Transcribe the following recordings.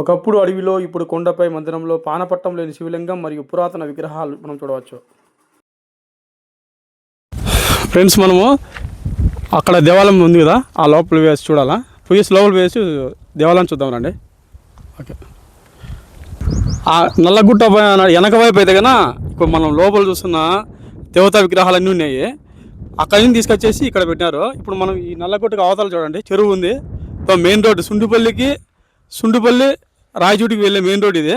ఒకప్పుడు అడవిలో ఇప్పుడు కొండపై మందిరంలో పానపట్టం లేని శివలింగం మరియు పురాతన విగ్రహాలు మనం చూడవచ్చు. ఫ్రెండ్స్ మనము అక్కడ దేవాలయం ఉంది కదా ఆ లోపల వేసి చూడాలా? పోయి లోపల వేసి దేవాలయం చూద్దాం రండి. ఓకే ఆ నల్లగుట్ట వెనక వైపు అయితే కన్నా ఇప్పుడు మనం లోపల చూస్తున్న దేవతా విగ్రహాలు అన్నీ ఉన్నాయి. అక్కడి నుంచి తీసుకొచ్చేసి ఇక్కడ పెట్టినారు ఇప్పుడు మనం ఈ నల్లగుట్టకు అవతల చూడండి చెరువు ఉంది. మెయిన్ రోడ్డు సుండుపల్లికి సుండుపల్లి రాయచూటికి వెళ్ళే మెయిన్ రోడ్ ఇది.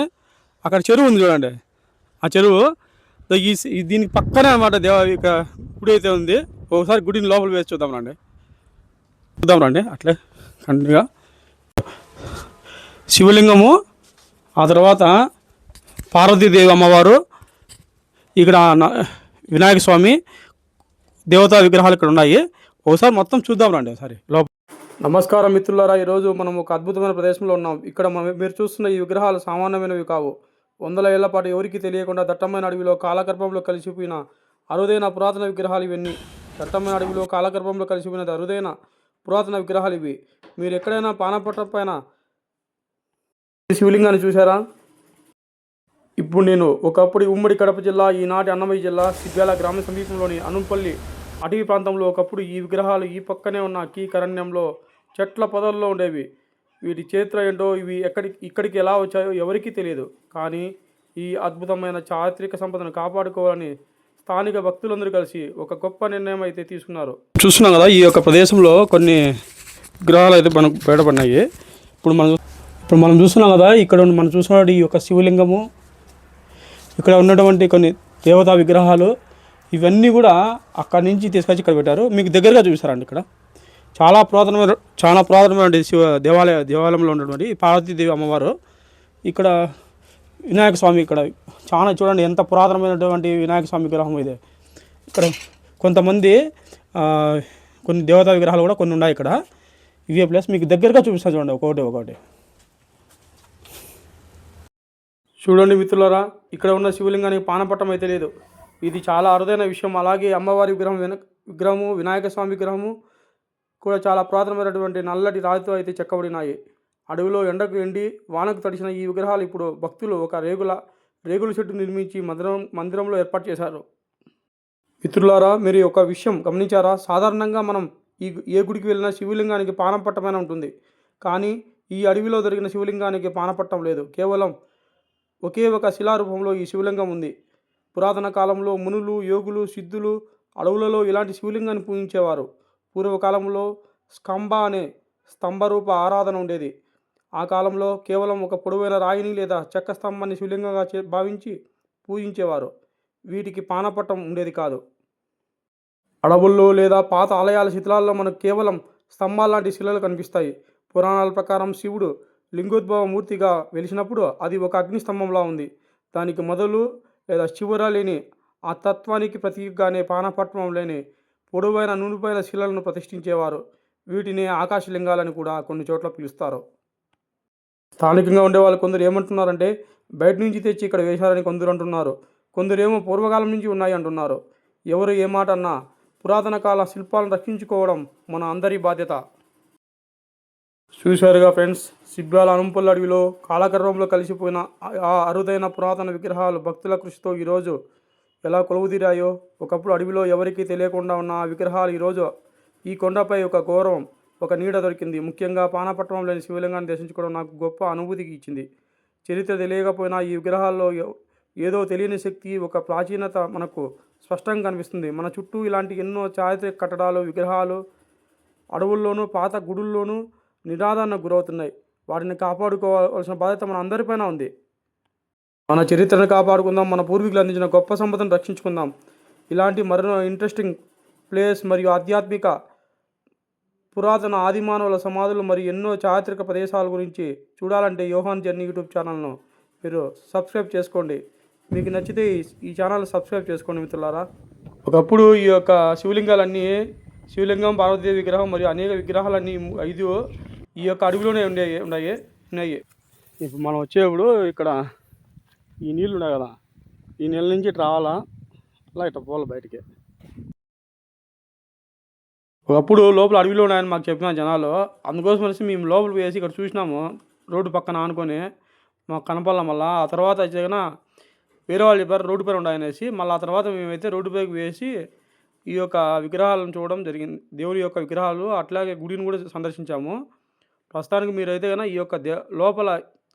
అక్కడ చెరువు ఉంది చూడండి. ఆ చెరువు ఈ దీనికి పక్కనే అనమాట దేవ ఇక గుడి అయితే ఉంది. ఒకసారి గుడిని లోపల వేసి చూద్దాం రండి. చూద్దాం రండి అట్లే కంటిన్యూగా. శివలింగము ఆ తర్వాత పార్వతీదేవి అమ్మవారు ఇక్కడ వినాయక స్వామి దేవతా విగ్రహాలు ఇక్కడ ఉన్నాయి. ఒకసారి మొత్తం చూద్దాం రండి ఒకసారి లోపల నమస్కారం మిత్రులారా ఈరోజు మనం ఒక అద్భుతమైన ప్రదేశంలో ఉన్నాం. ఇక్కడ మనం మీరు చూస్తున్న ఈ విగ్రహాలు సామాన్యమైనవి కావు. వందల ఏళ్ళ పాటు ఎవరికి తెలియకుండా దట్టమైన అడవిలో కాలగర్భంలో కలిసిపోయిన అరుదైన పురాతన విగ్రహాలు ఇవన్నీ. దట్టమైన అడవిలో కాలగర్భంలో కలిసిపోయినది అరుదైన పురాతన విగ్రహాలు ఇవి. మీరు ఎక్కడైనా పానపట్ట పైన శివలింగాన్ని చూసారా ఇప్పుడు నేను ఒకప్పుడు ఉమ్మడి కడప జిల్లా ఈనాటి అన్నమయ్య జిల్లా సిద్ధాల గ్రామ సమీపంలోని అనుంపల్లి అటవీ ప్రాంతంలో ఒకప్పుడు ఈ విగ్రహాలు ఈ పక్కనే ఉన్న కీ కరణ్యంలో చెట్ల పొదల్లో ఉండేవి. వీటి చరిత్ర ఏంటో ఇవి ఎక్కడి ఇక్కడికి ఎలా వచ్చాయో ఎవరికీ తెలియదు. కానీ ఈ అద్భుతమైన చారిత్రక సంపదను కాపాడుకోవాలని స్థానిక భక్తులందరూ కలిసి ఒక గొప్ప నిర్ణయం అయితే తీసుకున్నారు. చూస్తున్నాం కదా ఈ యొక్క ప్రదేశంలో కొన్ని విగ్రహాలు అయితే మనకు బయటపడినాయి. ఇప్పుడు మనం ఇప్పుడు మనం చూస్తున్నాం కదా ఇక్కడ మనం చూసిన ఈ యొక్క శివలింగము ఇక్కడ ఉన్నటువంటి కొన్ని దేవతా విగ్రహాలు ఇవన్నీ కూడా అక్కడి నుంచి తీసుకొచ్చి ఇక్కడ పెట్టారు. మీకు దగ్గరగా చూపిస్తారండి ఇక్కడ. చాలా పురాతనమైన చాలా పురాతనమైన శివ దేవాలయ దేవాలయంలో ఉన్నటువంటి పార్వతీదేవి అమ్మవారు ఇక్కడ వినాయక స్వామి ఇక్కడ చాలా చూడండి ఎంత పురాతనమైనటువంటి వినాయక స్వామి విగ్రహం ఇది. ఇక్కడ కొంతమంది కొన్ని దేవతా విగ్రహాలు కూడా కొన్ని ఉన్నాయి ఇక్కడ. ఇవే ప్లస్ మీకు దగ్గరగా చూపిస్తాను చూడండి ఒకటి ఒకటి. చూడండి మిత్రులారా ఇక్కడ ఉన్న శివలింగానికి పానపట్టం అయితే లేదు. ఇది చాలా అరుదైన విషయం. అలాగే అమ్మవారి విగ్రహం వెనక విగ్రహము వినాయక స్వామి విగ్రహము కూడా చాలా పురాతనమైనటువంటి నల్లటి రాతితో అయితే చెక్కబడినాయి. అడవిలో ఎండకు ఎండి వానకు తడిచిన ఈ విగ్రహాలు ఇప్పుడు భక్తులు ఒక రేగుల రేగుల చెట్టు నిర్మించి మందిరం మందిరంలో ఏర్పాటు చేశారు. మిత్రులారా మీరు ఒక విషయం గమనించారా? సాధారణంగా మనం ఈ ఏ గుడికి వెళ్ళినా శివలింగానికి పానం పట్టమైన ఉంటుంది. కానీ ఈ అడవిలో దొరికిన శివలింగానికి పానపట్టం లేదు. కేవలం ఒకే ఒక శిలారూపంలో ఈ శివలింగం ఉంది. పురాతన కాలంలో మునులు యోగులు సిద్ధులు అడవులలో ఇలాంటి శివలింగాన్ని పూజించేవారు. పూర్వకాలంలో స్కంబ అనే స్తంభరూప ఆరాధన ఉండేది. ఆ కాలంలో కేవలం ఒక పొడవైన రాయిని లేదా చెక్క స్తంభాన్ని శివలింగంగా చే భావించి పూజించేవారు. వీటికి పానపట్టం ఉండేది కాదు. అడవుల్లో లేదా పాత ఆలయాల శిథిలాల్లో మనకు కేవలం స్తంభాల లాంటి శిలలు కనిపిస్తాయి. పురాణాల ప్రకారం శివుడు లింగోద్భవ మూర్తిగా వెలిసినప్పుడు అది ఒక అగ్నిస్తంభంలా ఉంది. దానికి మొదలు లేదా చివర లేని ఆ తత్వానికి ప్రతీకగానే పానపట్నం లేని పొడవైన నునుపైన శిలలను ప్రతిష్ఠించేవారు. వీటిని ఆకాశలింగాలని కూడా కొన్ని చోట్ల పిలుస్తారు. స్థానికంగా ఉండే వాళ్ళు కొందరు ఏమంటున్నారంటే బయట నుంచి తెచ్చి ఇక్కడ వేశారని కొందరు అంటున్నారు. కొందరేమో పూర్వకాలం నుంచి ఉన్నాయి అంటున్నారు. ఎవరు ఏమాట అన్నా పురాతన కాల శిల్పాలను రక్షించుకోవడం మన అందరి బాధ్యత. చూశారుగా ఫ్రెండ్స్ సిబ్బాల అనుంపల్లి అడవిలో కాలగర్భంలో కలిసిపోయిన ఆ- అరుదైన పురాతన విగ్రహాలు భక్తుల కృషితో ఈరోజు ఎలా కొలువుదీరాయో ఒకప్పుడు అడవిలో ఎవరికీ తెలియకుండా ఉన్న ఆ విగ్రహాలు ఈరోజు ఈ కొండపై ఒక గౌరవం ఒక నీడ దొరికింది. ముఖ్యంగా పానపట్నం లేని శివలింగాన్ని దర్శించుకోవడం నాకు గొప్ప అనుభూతికి ఇచ్చింది. చరిత్ర తెలియకపోయినా ఈ విగ్రహాల్లో ఏదో తెలియని శక్తి ఒక ప్రాచీనత మనకు స్పష్టంగా కనిపిస్తుంది. మన చుట్టూ ఇలాంటి ఎన్నో చారిత్రక కట్టడాలు విగ్రహాలు అడవుల్లోనూ పాత గుడుల్లోనూ నిరాదరణకు గురవుతున్నాయి. వాటిని కాపాడుకోవాల్సిన బాధ్యత మన అందరిపైన ఉంది. మన చరిత్రను కాపాడుకుందాం మన పూర్వీకులు అందించిన గొప్ప సంపదను రక్షించుకుందాం. ఇలాంటి మరెన్నో ఇంట్రెస్టింగ్ ప్లేస్ మరియు ఆధ్యాత్మిక పురాతన ఆదిమానవుల సమాధులు మరియు ఎన్నో చారిత్రక ప్రదేశాల గురించి చూడాలంటే యోహాన్ జర్నీ యూట్యూబ్ ఛానల్ను మీరు సబ్స్క్రైబ్ చేసుకోండి. మీకు నచ్చితే ఈ- ఛానల్ సబ్స్క్రైబ్ చేసుకోండి మిత్రులారా. ఒకప్పుడు ఈ యొక్క శివలింగాలన్నీ శివలింగం పార్వతీదేవి విగ్రహం మరియు అనేక విగ్రహాలన్నీ ఐదు ఈ యొక్క అడవిలోనే ఉండే ఉన్నాయి ఉన్నాయి. ఇప్పుడు మనం వచ్చేప్పుడు ఇక్కడ ఈ నీళ్ళు ఉన్నాయి కదా ఈ నీళ్ళ నుంచి ఇటు రావాలా? అలా ఇట్లా పోవాలి బయటికి. ఒకప్పుడు లోపల అడవిలో ఉన్నాయని మాకు చెప్పిన జనాలు అందుకోసం అనేసి మేము లోపల వేసి ఇక్కడ చూసినాము రోడ్డు పక్కన ఆనుకొని మాకు కనపడడం మళ్ళీ. ఆ తర్వాత అయితే వేరే వాళ్ళు చెప్పారు రోడ్డు పైన ఉన్నాయనేసి మళ్ళీ ఆ తర్వాత మేమైతే రోడ్డు పైకి వేసి ఈ యొక్క విగ్రహాలను చూడడం జరిగింది. దేవుని యొక్క విగ్రహాలు అట్లాగే గుడిని కూడా సందర్శించాము. ప్రస్తుతానికి మీరైతే కనుక ఈ యొక్క దే లోపల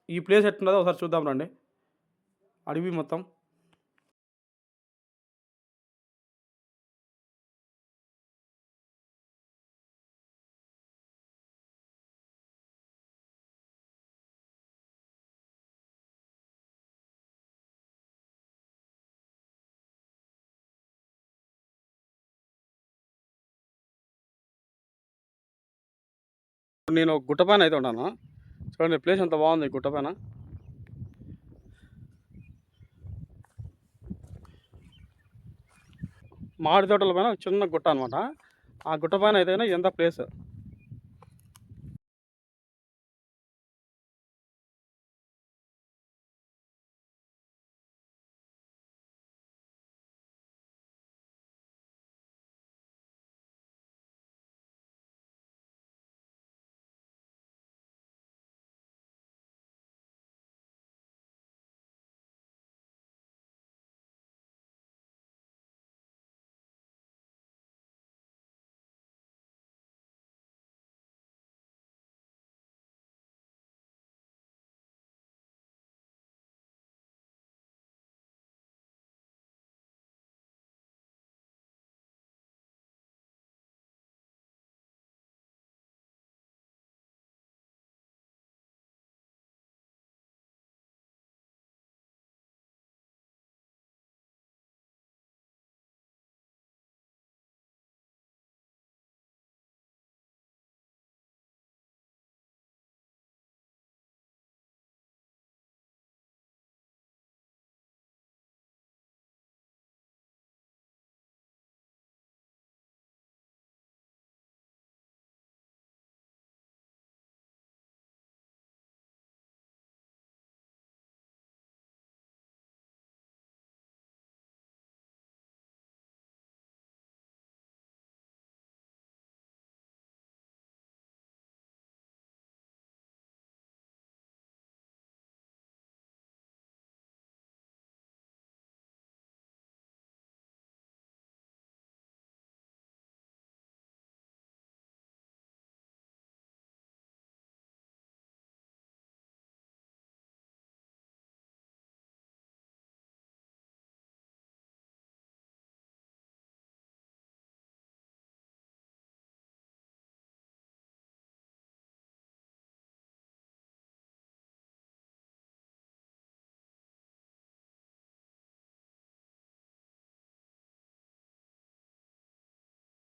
ఈ ప్లేస్ ఎట్లున్నదో ఒకసారి చూద్దాం రండి. అడవి మొత్తం. నేను ఒక గుట్ట పైన అయితే ఉన్నాను. చూడండి ప్లేస్ ఎంత బాగుంది ఈ గుట్ట పైన. మామిడి తోటల పైన చిన్న గుట్ట అనమాట ఆ గుట్ట పైన అయితే ఎంత ప్లేస్